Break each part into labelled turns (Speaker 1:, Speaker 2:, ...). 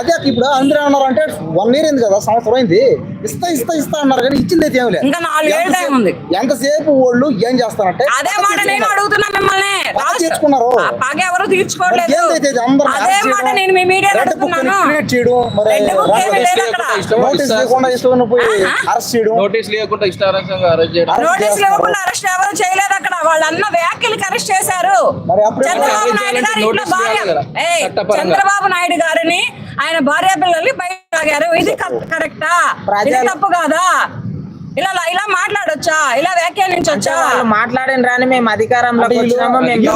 Speaker 1: అదే ఇప్పుడు అందరూ అన్నారు అంటే వన్ ఇయర్ అయింది కదా సంవత్సరం అయింది. ఇస్తా ఇస్తా ఇస్తా అన్నారు కానీ ఇచ్చింది అయితే ఏమి లేదు.
Speaker 2: ఇంకా టైం ఉంది
Speaker 1: ఎంతసేపు వాళ్ళు ఏం చేస్తారంటే
Speaker 2: అదే మాట నేను అడుగుతున్నా మిమ్మల్ని.
Speaker 1: బాగా తీర్చుకున్నారు.
Speaker 2: ఎవరు తీర్చుకోవట్లేదు.
Speaker 1: ఏందైతే ఇది? అందరిని
Speaker 2: అదే మాట నేను మీ మీడియా అడుగుతున్నాను.
Speaker 1: క్రియేట్ చేయడం మరి
Speaker 2: ఏమీ
Speaker 1: నోటీస్
Speaker 2: లేదు అక్కడ
Speaker 1: నోటీస్ లేకుండా ఇష్టం పోయి అరెస్ట్ చేయడం.
Speaker 3: నోటీస్ లేకుండా అరెస్ట్ చేయడం.
Speaker 1: arrest
Speaker 2: నోటీసులు
Speaker 1: చేస్తున్నారు.
Speaker 2: ఇవ్వకుండా అరెస్ట్ ఎవరు చేయలేదు అక్కడ వాళ్ళ అన్న వ్యాఖ్యలకి అరెస్ట్ చేశారు.
Speaker 1: మరి అప్పుడు
Speaker 2: చంద్రబాబు
Speaker 3: అరెస్ట్
Speaker 2: నాయుడు గారి
Speaker 3: చేయాలంటే
Speaker 2: ఇంట్లో
Speaker 3: నోటీసులు
Speaker 2: భార్య.
Speaker 3: ఇవ్వాలి కదా,
Speaker 2: ఏయ్,
Speaker 3: చట్టపరంగా.
Speaker 2: చంద్రబాబు నాయుడు గారిని ఆయన భార్య పిల్లల్ని బయట తాగారు ఇది కరెక్టా ఇది తప్పు కాదా? ఇలా ఇలా మాట్లాడొచ్చా? ఇలా వ్యాఖ్యానించొచ్చా?
Speaker 4: వాళ్ళు మాట్లాడిన రాని మేము అధికారంలోకి వచ్చినామో మేము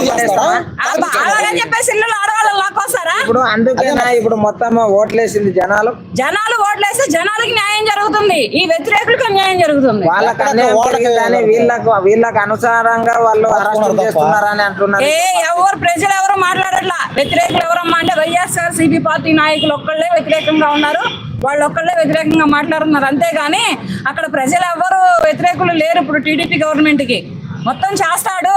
Speaker 2: అలాగని చెప్పేసి ఇల్లు ఆడవాళ్ళు లాక్కొస్తారా?
Speaker 4: ఇప్పుడు అందుకేనా ఇప్పుడు మొత్తం ఓట్లేసింది జనాలు.
Speaker 2: జనాలు ఓట్లేస్తే జనాలకి న్యాయం జరుగుతుంది. ఈ వ్యతిరేకులకు న్యాయం జరుగుతుంది.
Speaker 4: వాళ్ళకి
Speaker 1: వాళ్ళకి.
Speaker 4: వీళ్ళకు అనుసారంగా వాళ్ళు అరెస్ట్. చేస్తున్నారని అంటున్నారు.
Speaker 2: ఏ ఎవరు ప్రజలు ఎవరు మాట్లాడట్లా వ్యతిరేకులు ఎవరమ్మా అంటే వైఎస్ఆర్ సిపి పార్టీ నాయకులు ఒక్కళ్ళే వ్యతిరేకంగా ఉన్నారు. వాళ్ళు ఒక్కళ్ళే వ్యతిరేకంగా మాట్లాడుతున్నారు. అంతేగాని అక్కడ ప్రజలు ఎవరు వ్యతిరేకులు లేరు ఇప్పుడు టీడీపీ గవర్నమెంట్కి మొత్తం చేస్తాడు.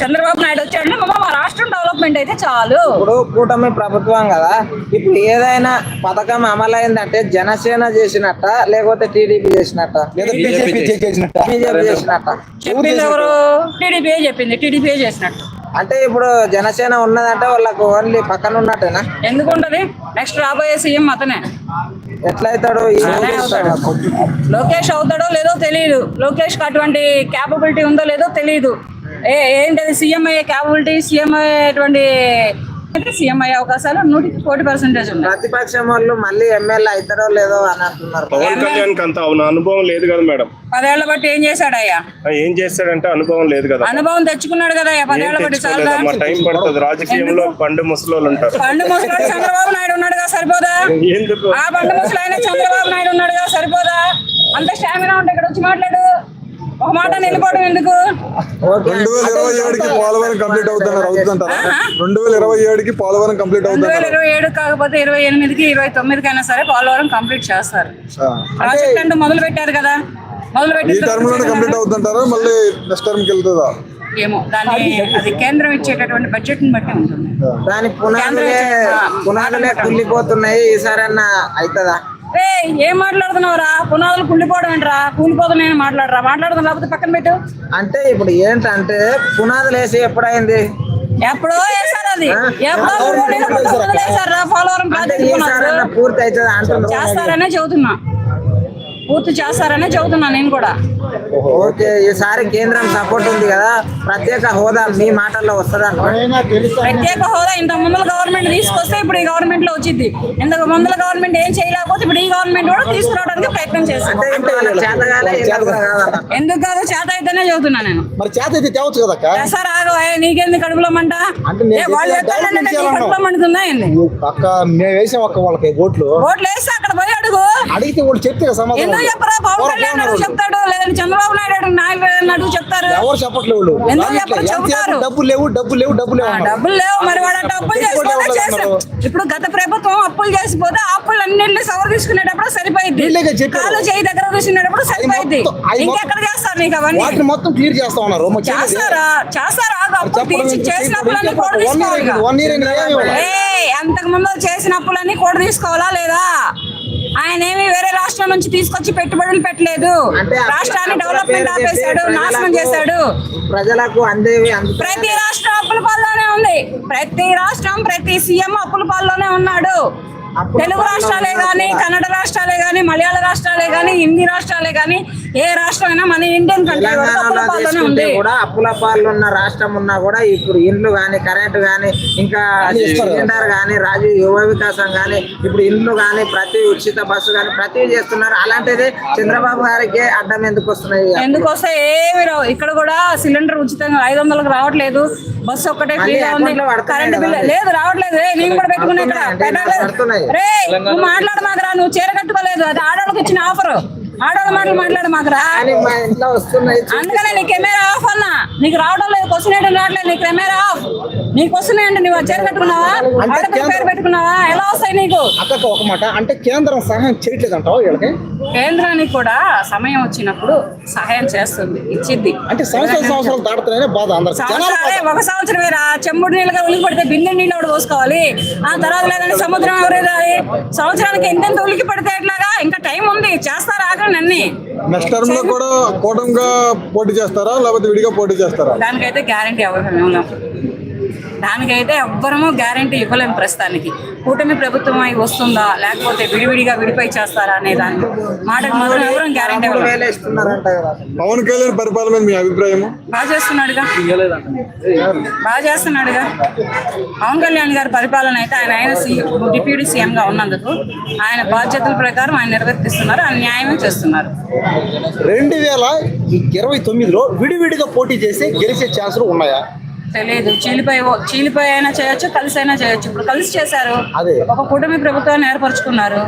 Speaker 2: చంద్రబాబు నాయుడు వచ్చాడు. మా మా రాష్ట్రం డెవలప్మెంట్ అయితే చాలు.
Speaker 4: ఇప్పుడు కూటమి ప్రభుత్వం కదా. ఇప్పుడు ఏదైనా పథకం అమలైందంటే జనసేన చేసినట్ట లేకపోతే టీడీపీ చేసినట్ట
Speaker 1: లేదా బీజేపీ చేసినట్ట.
Speaker 4: బీజేపీ చేసినట్ట.
Speaker 2: చెప్పింది ఎవరు? టీడీపీ చెప్పింది? టీడీపీ చేసినట్టు?
Speaker 4: అంటే ఇప్పుడు జనసేన ఉన్నదంటే వాళ్ళకు ఓన్లీ పక్కన ఉన్నట్టేనా?
Speaker 2: ఎందుకు ఉంటది? నెక్స్ట్ రాబోయే సీఎం అతనే.
Speaker 4: ఎట్లయితాడు?
Speaker 2: లోకేష్ అవుతాడో లేదో తెలియదు లోకేష్ అటువంటి క్యాపబిలిటీ ఉందో లేదో తెలియదు ఏ ఏంటది? సీఎం అయ్యే క్యాపబిలిటీ సీఎం అయ్యేటువంటి సీఎం అయ్యే అవకాశాలు నూటికి కోటి పర్సెంటేజ్ ఉన్నాయి.
Speaker 4: ప్రతిపక్షం వాళ్ళు మళ్ళీ ఎమ్మెల్యే అవుతారో లేదో అని అంటున్నారు.
Speaker 5: పవన్ కళ్యాణ్ అంత అనుభవం లేదు కదా మేడం.
Speaker 2: పదేళ్ళ బట్టి ఏం చేశాడయ్యా?
Speaker 5: ఆ, ఏం చేస్తాడంటే అనుభవం లేదు కదా.
Speaker 2: అనుభవం తెచ్చుకున్నాడు కదా పదేళ్ళ బట్టి చాలా
Speaker 5: టైం పడుతుంది. రాజకీయంలో పండు ముసలోళ్ళు ఉంటారు.
Speaker 2: పండు ముసలాడు చంద్రబాబు నాయుడు ఉన్నాడుగా సరిపోదా?
Speaker 5: ఎందుకు?
Speaker 2: ఆ పండు ముసలాయన చంద్రబాబు నాయుడు ఉన్నాడుగా సరిపోదా? అంత స్టామినా ఉంటే ఇక్కడ వచ్చి మాట్లాడు. ఒక మాట నిలబడడం ఎందుకు?
Speaker 6: రెండు వేల ఇరవై ఏడుకి పోలవరం కంప్లీట్ అవుతున్నారు రెండు వేల ఇరవై ఏడుకి పోలవరం కంప్లీట్
Speaker 2: రెండు వేల ఇరవై ఏడు కాకపోతే ఇరవై ఎనిమిదికి ఇరవై తొమ్మిదికి అయినా సరే పోలవరం కంప్లీట్ చేస్తారు. ప్రాజెక్ట్ అంటూ మొదలు పెట్టారు కదా? మొదలు
Speaker 6: ఈ
Speaker 2: పెట్టి
Speaker 6: టర్మ్లోనే కంప్లీట్ అవుతుంటారా? మళ్ళీ నెక్స్ట్ టర్మ్కి వెళ్తుందా?
Speaker 2: ఏమో దాన్ని అది కేంద్రం ఇచ్చేటటువంటి బడ్జెట్ని బట్టి ఉంటుంది.
Speaker 4: దాని పునాదులే పునాదులే కుళ్ళిపోతున్నాయి. ఈసారన్నా అవుతుందా?
Speaker 2: ఏ ఏం మాట్లాడుతున్నావురా? పునాదులు కుళ్ళిపోవడం ఏంట్రా? కూలిపోతాం నేను మాట్లాడరా? మాట్లాడదాం లేకపోతే పక్కన పెట్టు.
Speaker 4: అంటే ఇప్పుడు ఏంటంటే పునాదులు వేసి ఎప్పుడైంది?
Speaker 2: ఎప్పుడో వేసారు అది. ఎప్పుడో
Speaker 4: పూర్తి అవుతుంది
Speaker 2: చేస్తారనే చెబుతున్నా. పూర్తి చేస్తారనే చెబుతున్నా నేను కూడా.
Speaker 4: ఓకే ఈసారి కేంద్రం సపోర్ట్ ఉంది కదా ప్రత్యేక హోదా మీ మాటల్లో వస్తుంది?
Speaker 2: ప్రత్యేక హోదా ఇంత ముందుల గవర్నమెంట్ తీసుకొస్తే ఇప్పుడు ఈ గవర్నమెంట్లో వచ్చింది. ఇంతకు ముందుల గవర్నమెంట్ ఏం చేయలేకపోతే ఇప్పుడు ఈ గవర్నమెంట్ కూడా తీసుకురావడానికి ప్రయత్నం చేస్తాం
Speaker 4: అంటే ఇప్పుడు వాళ్ళకి చేతగానే వీళ్ళకి కూడా కాదన్న.
Speaker 2: ఎందుకు కాదు చేత అయితేనే చెబుతున్నా నేను.
Speaker 1: మరి చేత అయితే తేవచ్చు కదా
Speaker 2: సార్ ఆగు ఏ, నీకెందుకు కడుపులో మంట? వాళ్ళు. కడుపులో మండుతుందా
Speaker 1: మేము వేసాం అక్క వాళ్ళకి ఓట్లు.
Speaker 2: ఓట్లు వేస్తే అక్కడ పోయి
Speaker 1: అడిగితే వాళ్ళు చెప్తే సమాధానం
Speaker 2: ఎందుకు చెప్పరా? పవన్ కళ్యాణ్ అడుగు చెప్తాడు లేదంటే చంద్రబాబు నాయుడు నాయుడు అడుగు చెప్తారు.
Speaker 1: ఎవరు చెప్పట్లేదు
Speaker 2: ఎందుకు చెప్పరు? చెబుతారు.
Speaker 1: డబ్బులు లేవు డబ్బులు లేవు డబ్బులు లేవు.
Speaker 2: డబ్బులు లేవు మరి వాడు అప్పులు
Speaker 1: అన్నారు?
Speaker 2: ఇప్పుడు గత ప్రభుత్వం అప్పులు చేసిపోతే ఆ అప్పులు అన్నింటినీ సవర్ తీసుకునేటప్పుడు సరిపోయింది. కాలు చేయి దగ్గర తీసుకునేటప్పుడు సరిపోయింది ఇంకెక్కడ చేస్తారు నీకు అవన్నీ?
Speaker 1: మొత్తం క్లియర్ చేస్తా ఉన్నారు.
Speaker 2: చేస్తారా? చేస్తారా? ఆగు, అప్పులు
Speaker 1: చెప్పడం.
Speaker 2: తీసి
Speaker 1: ఏంటి?
Speaker 2: చేసిన
Speaker 1: ఇప్పుడు
Speaker 2: అప్పులన్నీ కూడా తీసుకోవాలి. అంతకు ముందు చేసిన అప్పులన్నీ కూడా తీసుకోవాలా లేదా? ఆయన ఏమి వేరే రాష్ట్రం నుంచి తీసుకొచ్చి పెట్టుబడులు పెట్టలేదు. రాష్ట్రాన్ని డెవలప్మెంట్ ఆపేశాడు నాశనం చేశాడు.
Speaker 4: ప్రజలకు అందేవి అందు
Speaker 2: ప్రతి రాష్ట్రం అప్పుల పాల్లోనే ఉంది. ప్రతి రాష్ట్రం ప్రతి సీఎం అప్పుల పాల్లోనే ఉన్నాడు. తెలుగు రాష్ట్రాలే
Speaker 4: కూడా.
Speaker 2: కన్నడ రాష్ట్రాలే గాని మలయాళ రాష్ట్రాలే గాని హిందీ రాష్ట్రాలే గాని ఏ రాష్ట్రం అయినా మన ఇండియన్ కంట్రీ ఉంది.
Speaker 4: కూడా అప్పుల పాలు ఉన్న రాష్ట్రం ఉన్నా కూడా ఇప్పుడు ఇండ్లు గాని కరెంట్ గాని ఇంకా. సిలిండర్ గాని రాజీవ్ యువ వికాసం గాని ఇప్పుడు ఇండ్లు గాని ప్రతి ఉచిత బస్సు గాని ప్రతి చేస్తున్నారు. అలాంటిది చంద్రబాబు గారికి అడ్డం ఎందుకు వస్తున్నాయి
Speaker 2: ఎందుకు వస్తే ఏమి రావు. ఇక్కడ కూడా సిలిండర్ ఉచితంగా ఐదు వందలకు రావట్లేదు. బస్సు ఒక్కటే ఫ్రీగా ఉంది. Current bill. లేదు రావట్లేదు. రే నేను కూడా పెట్టుకున్నా ఇక్కడ. రే నువ్వు మాట్లాడు మాకురా నువ్వు చీర కట్టుకోలేదు. అది ఆడవాళ్ళకి ఇచ్చిన ఆఫర్. ఆడవాళ్ళ మాటలు మాట్లాడు మాకురా
Speaker 4: కానీ మా ఇంట్లో వస్తున్నాయి
Speaker 2: అందుకనే నీ కెమెరా ఆఫ్ అన్నా. నీకు రావడం లేదు క్వశ్చన్ వేయడం రావట్లేదు నీ కెమెరా ఆఫ్. నీకు వస్తున్నాయండి నువ్వు చీర కట్టుకున్నావా?
Speaker 1: అంటే
Speaker 2: ఆడపిల్ల పేరు పెట్టుకున్నావా? ఎలా వస్తాయి నీకు?
Speaker 1: అక్కకు ఒక మాట అంటే కేంద్రం సహాయం చేయట్లేదు అంటావు వీళ్ళకి?
Speaker 2: కేంద్రానికి కూడా సమయం వచ్చినప్పుడు సహాయం చేస్తుంది ఇచ్చిద్ది.
Speaker 1: అంటే సంవత్సరాలు దాడుతున్నాయనే బాధ
Speaker 2: ఒక సంవత్సరం చెంబుడు నీళ్ళగా ఉలికి పడితే బిందె నీళ్ళు కూడా పోసుకోవాలి. ఆ తర్వాత లేదంటే సముద్రం ఎవరేదాలి సంవత్సరానికి ఎంతెంత ఉలికి పడితే ఎట్లాగా? ఇంకా టైం ఉంది చేస్తారు ఆగండి అన్ని.
Speaker 6: నెక్స్ట్ టర్మ్లో కూడా కూటమిగా పోటీ చేస్తారా? లేకపోతే విడిగా పోటీ చేస్తారా?
Speaker 2: దానికైతే గ్యారంటీ ఇవ్వలేము దానికైతే ఎవ్వరము గ్యారంటీ ఇవ్వలేము ప్రస్తుతానికి. కూటమి ప్రభుత్వం అయి వస్తుందా? లేకపోతే విడివిడిగా విడిపై చేస్తారా అనే దాన్ని మాటకు మాత్రం ఎవరు గ్యారంటీ
Speaker 6: పవన్ కళ్యాణ్ పరిపాలన మీద మీ అభిప్రాయం
Speaker 2: బాగా చేస్తున్నాడుగా. బాగా చేస్తున్నాడుగా. పవన్ కళ్యాణ్ గారి పరిపాలన అయితే ఆయన ఆయన డిప్యూటీ సీఎం గా ఉన్నందుకు ఆయన బాధ్యతల ప్రకారం ఆయన నిర్వర్తిస్తున్నారు ఆయన న్యాయమే చేస్తున్నారు.
Speaker 1: రెండు వేల ఇరవై తొమ్మిదిలో విడివిడిగా పోటీ చేసి గెలిచే ఛాన్సులు ఉన్నాయా?
Speaker 2: తెలియదు చీలిపోయి చీలిపోయి అయినా చేయొచ్చు కలిసి అయినా చేయొచ్చు. ఇప్పుడు కలిసి చేశారు.
Speaker 1: అదే.
Speaker 2: ఒక కూటమి ప్రభుత్వాన్ని ఏర్పరచుకున్నారు.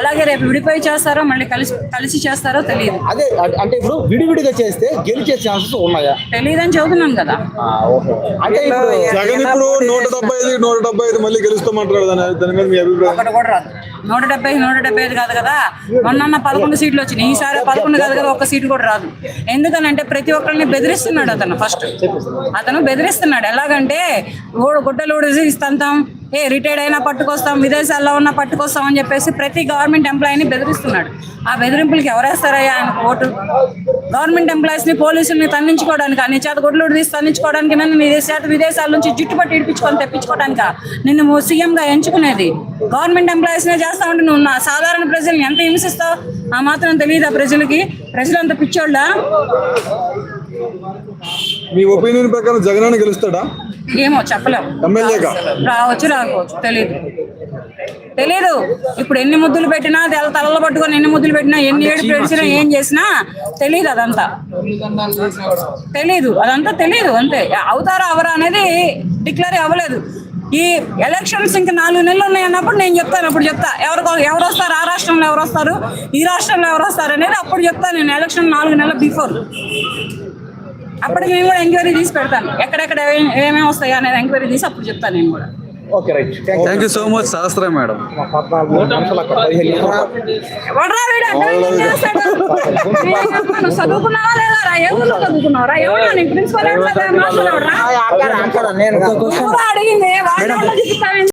Speaker 2: అలాగే రేపు విడిపోయి చేస్తారో మళ్ళీ కలిసి కలిసి చేస్తారో తెలియదు
Speaker 1: అదే అంటే ఇప్పుడు విడివిడిగా చేస్తే గెలిచే ఛాన్సెస్ ఉన్నాయా?
Speaker 2: తెలియదని చెబుతున్నాను కదా.
Speaker 1: అంటే ఇప్పుడు
Speaker 6: జగన్ ఇప్పుడు నూట డెబ్బై ఐదు నూట డెబ్బై ఐదు మళ్ళీ గెలుస్తామంటారు దాని దాని మీద మీ అభిప్రాయం.
Speaker 2: ఒకటి కూడా రాదు. నూట డెబ్బై నూట డెబ్బై ఐదు కాదు కదా. మొన్న పదకొండు సీట్లు వచ్చినాయి. ఈసారి పదకొండు కాదు కదా ఒక్క సీటు కూడా రాదు. ఎందుకనంటే ప్రతి ఒక్కరిని బెదిరిస్తున్నాడు అతను ఫస్ట్ అతను బెదిరిస్తున్నాడు. ఎలాగంటే ఓడు గుడ్డలు ఊడేసి ఇస్తాం ఏ రిటైర్డ్ అయినా పట్టుకొస్తాం విదేశాల్లో ఉన్నా పట్టుకొస్తాం అని చెప్పేసి ప్రతి గవర్నమెంట్ ఎంప్లాయీని బెదిరిస్తున్నాడు. ఆ బెదిరింపులకి ఎవరేస్తారయ్యా? ఆయన ఓటు. గవర్నమెంట్ ఎంప్లాయీస్ని పోలీసుల్ని తన్నించుకోవడానికి? నీ చేత గుడ్లు తీసి తన్నించుకోవడానికి నన్ను నీ చేత విదేశాల నుంచి జుట్టుపట్టి ఇడిపించుకొని తెప్పించుకోవడానిక? నిన్ను సీఎంగా ఎంచుకునేది. గవర్నమెంట్ ఎంప్లాయీస్నే చేస్తా ఉంటే నువ్వు. నా సాధారణ ప్రజల్ని ఎంత హింసిస్తావు? ఆ మాత్రం తెలియదా ప్రజలకి? ప్రజలంతా పిచ్చోళ్ళ?
Speaker 6: మీ ఒపీనియన్ ప్రకారం జగన్ గెలుస్తాడా?
Speaker 2: ఏమో చెప్పలేం.
Speaker 6: ఎమ్మెల్యేగా
Speaker 2: రావచ్చు రాకపోవచ్చు తెలియదు తెలీదు. ఇప్పుడు ఎన్ని ముద్దులు పెట్టినా తెల్ల తలలో పట్టుకొని ఎన్ని ముద్దులు పెట్టినా ఎన్ని ఏడు పెడిచినా ఏం చేసినా తెలియదు అదంతా. తెలీదు. అదంతా తెలీదు అంతే. అవుతారా అవరా అనేది డిక్లేర్ అవ్వలేదు. ఈ ఎలక్షన్స్ ఇంకా నాలుగు నెలలు ఉన్నాయి అన్నప్పుడు నేను చెప్తాను అప్పుడు చెప్తా. ఎవరు ఎవరు వస్తారు ఆ రాష్ట్రంలో ఎవరు వస్తారు ఈ రాష్ట్రంలో ఎవరు వస్తారు అనేది అప్పుడు చెప్తాను నేను. ఎలక్షన్ నాలుగు నెలల బిఫోర్. అప్పటికి నేను కూడా ఎంక్వైరీ తీసి పెడతాను. ఎక్కడెక్కడ ఏమేమి వస్తాయి అనేది ఎంక్వైరీ తీసి అప్పుడు చెప్తాను నేను కూడా.
Speaker 1: Okay right. Thank
Speaker 7: you so much Shastra madam.
Speaker 2: చదువుకున్నావా లేదా రా? ఎవరు ప్రిన్సిపల్ అడిగింది?